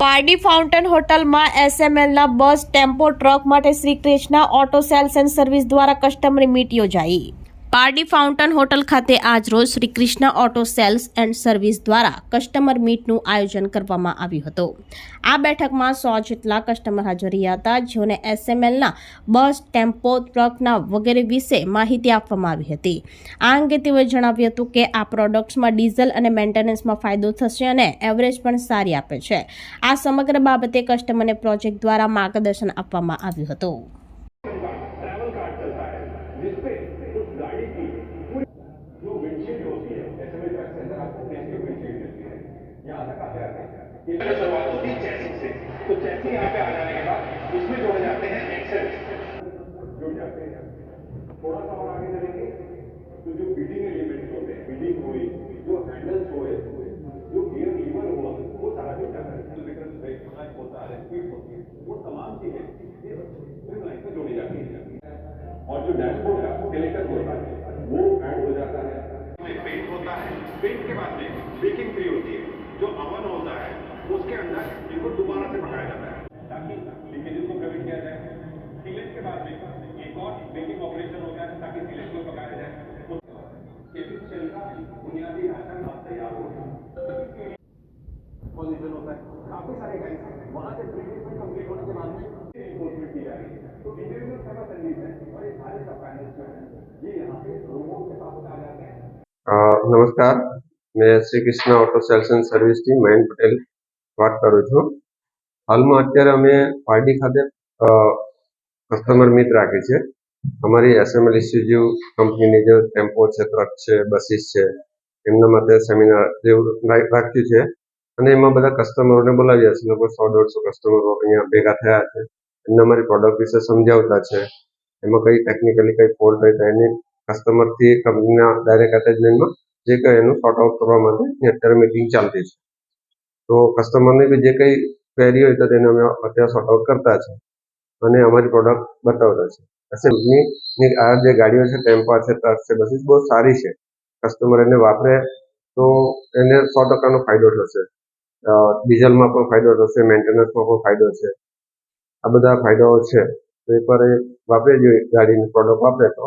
Pardi fountain હોટલમાં એસએમએલના બસ, tempo, truck માટે Shri Krishna auto sales and service દ્વારા કસ્ટમર મીટ યોજાઈ. પારડી ફાઉન્ટન હોટલ ખાતે આજ રોજ Shri Krishna auto sales and service દ્વારા કસ્ટમર મીટનું આયોજન કરવામાં આવ્યું હતું. આ બેઠકમાં સો જેટલા કસ્ટમર હાજર રહ્યા હતા જેઓને એસએમએલના બસ, ટેમ્પો, ટ્રકના વગેરે વિશે માહિતી આપવામાં આવી હતી. આ અંગે તેઓએ જણાવ્યું હતું કે આ પ્રોડક્ટ્સમાં ડીઝલ અને મેન્ટેનન્સમાં ફાયદો થશે અને એવરેજ પણ સારી આપે છે. આ સમગ્ર બાબતે કસ્ટમરને પ્રોજેક્ટ દ્વારા માર્ગદર્શન આપવામાં આવ્યું હતું. यहाँ शुरुआत होती है से। तो चैसिंग यहाँ पे आ जाने के बाद इसमें जोड़े जाते हैं एक्सेल। जुड़ जाते हैं। थोड़ा सा और आगे चलेंगे। तो जो बीडिंग एलिमेंट्स होते हैं बीडिंग हुई जो हैंडल्स हुए जो गियर लीवर हुआ वो सारा जुड़ जाता है लेकिन ब्रेक लाइट होता है स्पीड होती है वो तमाम चीज़ें लाइन में जोड़ी जाती हैं। और जो डैशबोर्ड का होता है वो ऐड हो जाता है। पेंट होता है। पेंट के बाद में बेकिंग फ्री होती है। जो अवन होता है उसके अंदर इनको दोबारा से पकाया जाता है। ताकि लीकेजेस को प्रवेश किया जाए। सीलेज के बाद में एक और बेकिंग ऑपरेशन हो गया ताकि सीलेज को पकाया जाए। बुनियादी होता है। काफ़ी सारे से ट्रीटमेंट होने के बाद में इन्फोर्समेंट की संदीप तो है। और ये सारे सब पैनल जो है ये यहाँ पे रोबोट के आ जाते हैं। नमस्कार। મેં Shri Krishna auto sales and સર્વિસથી Mayank Patel વાત કરું છું. હાલમાં અત્યારે અમે પારડી ખાતે કસ્ટમર મીટ રાખી છે. અમારી એસએમએલ ઇસ્યુઝુ કંપનીની જે ટેમ્પો છે ટ્રક છે બસીસ છે, એમના માટે સેમિનાર જેવું રાખ્યું છે. અને એમાં બધા કસ્ટમરોને બોલાવ્યા છે લગભગ સો, દોઢસો કસ્ટમરો અહીંયા ભેગા થયા છે. એમને અમારી પ્રોડક્ટ વિશે સમજાવતા છે. એમાં કઈ ટેકનિકલી કઈ ફોલ્ટ હોય તો એની કસ્ટમરથી કંપનીના ડાયરેક્ટ એટેચમેન્ટમાં જે કંઈ એનું સોર્ટ આઉટ કરવા માટે અત્યારે મિટિંગ ચાલતી છે. તો કસ્ટમરની બી જે કંઈ ક્વેરી હોય તો તેને અમે અત્યારે સોર્ટ આઉટ કરતા છે અને અમારી પ્રોડક્ટ બતાવતા છે. એસેમ્બની આ જે ગાડીઓ છે ટેમ્પા છે ટ્રક છે, બધી બહુ સારી છે. કસ્ટમર એને વાપરે તો એને સો ટકાનો ફાયદો થશે. ડીઝલમાં પણ ફાયદો થશે મેન્ટેનન્સમાં પણ ફાયદો છે. આ બધા ફાયદાઓ છે. તો એ વાપરે જોઈએ ગાડીની પ્રોડક્ટ વાપરે તો.